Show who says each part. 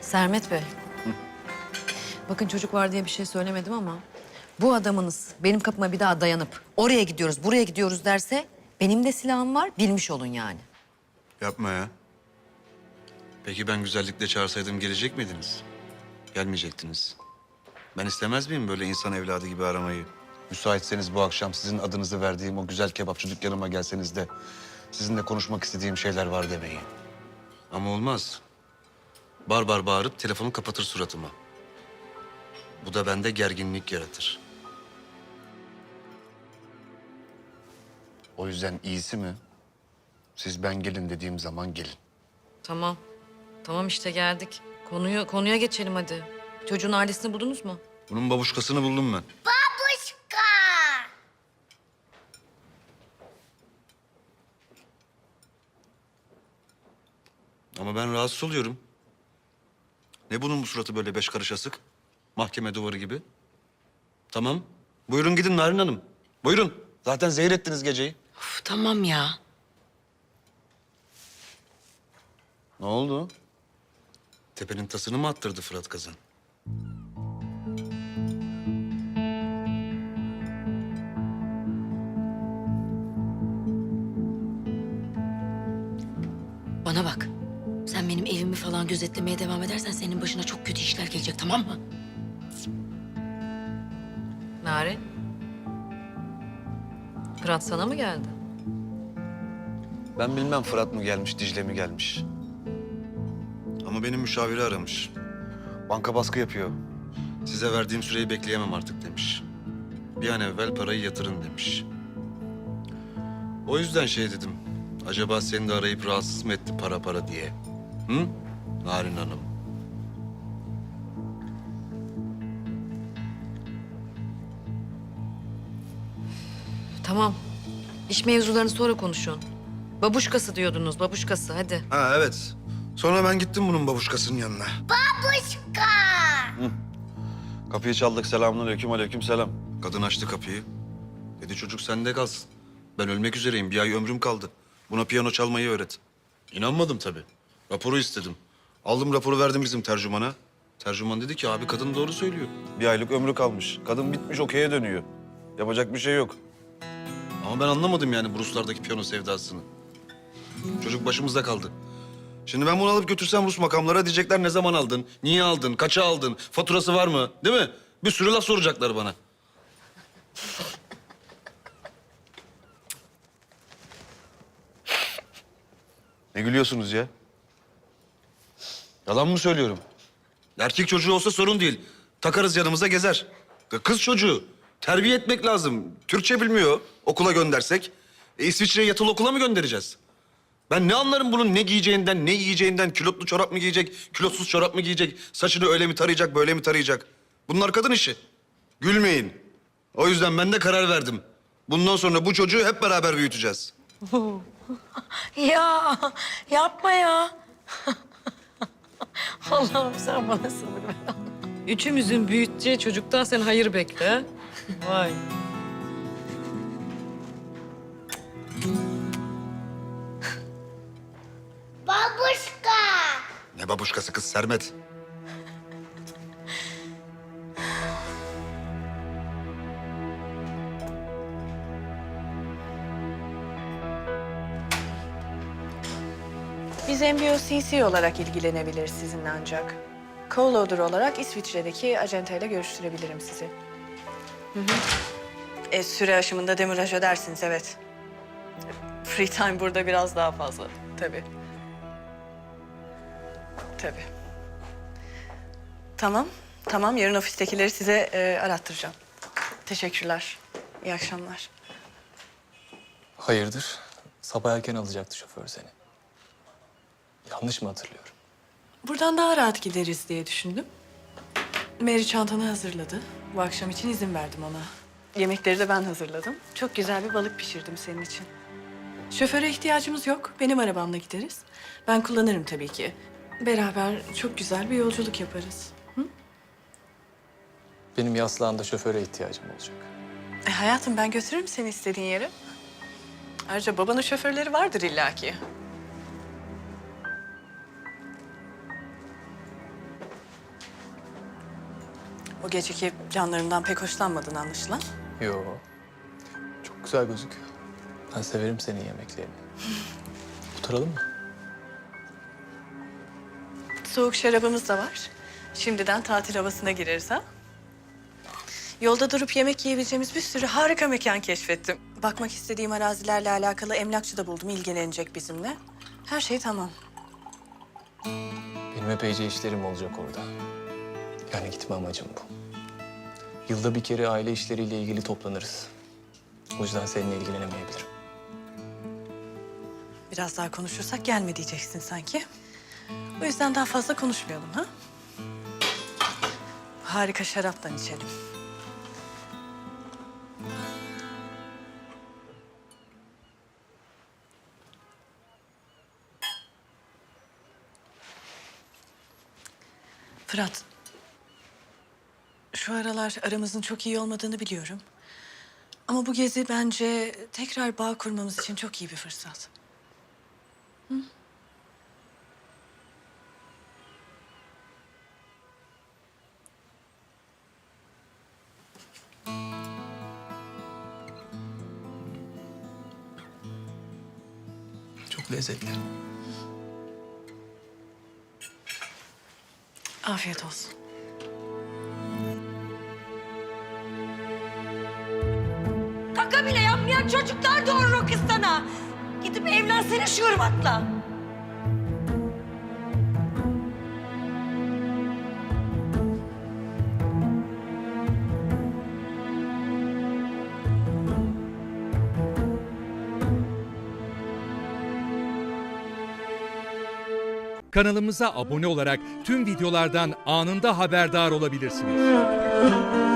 Speaker 1: Sermet Bey. Bakın çocuk var diye bir şey söylemedim ama... ...bu adamınız benim kapıma bir daha dayanıp... ...oraya gidiyoruz, buraya gidiyoruz derse... ...benim de silahım var, bilmiş olun yani.
Speaker 2: Yapma ya. Peki ben güzellikle çağırsaydım gelecek miydiniz? Gelmeyecektiniz. Ben istemez miyim böyle insan evladı gibi aramayı? Müsaitseniz bu akşam sizin adınızı verdiğim o güzel kebapçı dükkanıma gelseniz de... ...sizinle konuşmak istediğim şeyler var demeyi. Ama olmaz. Bar bar bağırıp telefonu kapatır suratıma. Bu da bende gerginlik yaratır. O yüzden iyisi mi? Siz ben gelin dediğim zaman gelin.
Speaker 1: Tamam. Tamam işte geldik. Konuyu konuya geçelim hadi. Çocuğun ailesini buldunuz mu?
Speaker 2: Bunun babuşkasını buldum ben.
Speaker 3: Babuşka.
Speaker 2: Ama ben rahatsız oluyorum. Ne bunun bu suratı böyle beş karış asık? Mahkeme duvarı gibi. Tamam. Buyurun gidin Narin Hanım. Buyurun. Zaten zehir ettiniz geceyi.
Speaker 4: Uf, tamam ya.
Speaker 2: Ne oldu? Tepenin tasını mı attırdı Fırat Kazan?
Speaker 4: Bana bak. Sen benim evimi falan gözetlemeye devam edersen senin başına çok kötü işler gelecek tamam mı?
Speaker 1: Narin. Fırat sana mı geldi?
Speaker 2: Ben bilmem Fırat mı gelmiş, Dicle mi gelmiş. Ama benim müşaviri aramış. Banka baskı yapıyor. Size verdiğim süreyi bekleyemem artık demiş. Bir an evvel parayı yatırın demiş. O yüzden şey dedim. Acaba seni de arayıp rahatsız mı etti para para diye? Hı? Narin Hanım.
Speaker 1: Tamam. İş mevzularını sonra konuşun. Babuşkası diyordunuz, babuşkası hadi.
Speaker 2: Ha evet. Sonra ben gittim bunun babuşkasının yanına.
Speaker 3: Babuşka.
Speaker 2: Kapıyı çaldık. Selamünaleyküm, aleyküm selam. Kadın açtı kapıyı. Dedi çocuk sende kalsın. Ben ölmek üzereyim. Bir ay ömrüm kaldı. Buna piyano çalmayı öğret. İnanmadım tabii. Raporu istedim. Aldım raporu verdim bizim tercümana. Tercüman dedi ki abi kadın doğru söylüyor. Bir aylık ömrü kalmış. Kadın bitmiş okey'e dönüyor. Yapacak bir şey yok. Ama ben anlamadım yani Ruslardaki piyano sevdasını. Çocuk başımızda kaldı. Şimdi ben bunu alıp götürsem Rus makamlara diyecekler ne zaman aldın, niye aldın, kaça aldın, faturası var mı? Değil mi? Bir sürü laf soracaklar bana. Ne gülüyorsunuz ya? Yalan mı söylüyorum? Erkek çocuğu olsa sorun değil. Takarız yanımıza gezer. Kız çocuğu. Terbiye etmek lazım. Türkçe bilmiyor. Okula göndersek. E, İsviçre'ye yatılı okula mı göndereceğiz? Ben ne anlarım bunun ne giyeceğinden, ne yiyeceğinden, külotlu çorap mı giyecek, külotsuz çorap mı giyecek, saçını öyle mi tarayacak, böyle mi tarayacak? Bunlar kadın işi. Gülmeyin. O yüzden ben de karar verdim. Bundan sonra bu çocuğu hep beraber büyüteceğiz.
Speaker 4: Ya yapma ya. Allah'ım sen bana sabır ver.
Speaker 1: Üçümüzün büyüteceği çocuktan sen hayır bekle. Vay.
Speaker 3: Babuşka.
Speaker 2: Ne babuşkası kız Sermet?
Speaker 5: Biz MBO-CC olarak ilgilenebiliriz sizinle ancak. Co-loader olarak İsviçre'deki acenteyle görüştürebilirim sizi. Hı hı. E, süre aşımında demiraj ödersiniz, evet. Free time burada biraz daha fazla, tabii. Tabii. Tamam, tamam. Yarın ofistekileri size e, arattıracağım. Teşekkürler. İyi akşamlar.
Speaker 6: Hayırdır? Sabah erken alacaktı şoför seni. Yanlış mı hatırlıyorum?
Speaker 5: Buradan daha rahat gideriz diye düşündüm. Mary çantanı hazırladı. Bu akşam için izin verdim ona. Yemekleri de ben hazırladım. Çok güzel bir balık pişirdim senin için. Şoföre ihtiyacımız yok. Benim arabamla gideriz. Ben kullanırım tabii ki. Beraber çok güzel bir yolculuk yaparız. Hı?
Speaker 6: Benim yaslağında şoföre ihtiyacım olacak.
Speaker 5: E hayatım ben götürürüm seni istediğin yere. Ayrıca babanın şoförleri vardır illaki. O geceki planlarından pek hoşlanmadın anlaşılan.
Speaker 6: Yo. Çok güzel gözüküyor. Ben severim senin yemeklerini. Oturalım mı?
Speaker 5: Soğuk şarabımız da var. Şimdiden tatil havasına gireriz ha. Yolda durup yemek yiyebileceğimiz bir sürü harika mekan keşfettim. Bakmak istediğim arazilerle alakalı emlakçı da buldum ilgilenecek bizimle. Her şey tamam.
Speaker 6: Benim epeyce işlerim olacak orada. Yani gitme amacım bu. Yılda bir kere aile işleriyle ilgili toplanırız. O yüzden seninle ilgilenemeyebilirim.
Speaker 5: Biraz daha konuşursak gelme diyeceksin sanki. O yüzden daha fazla konuşmayalım ha? Harika şaraptan içelim. Fırat. Şu aralar aramızın çok iyi olmadığını biliyorum. Ama bu gezi bence tekrar bağ kurmamız için çok iyi bir fırsat.
Speaker 6: Çok lezzetli.
Speaker 5: Afiyet olsun.
Speaker 4: Yapmayan çocuklar doğurur o kız sana. Gidip evlensene şu ırmakla.
Speaker 7: Kanalımıza abone olarak tüm videolardan anında haberdar olabilirsiniz.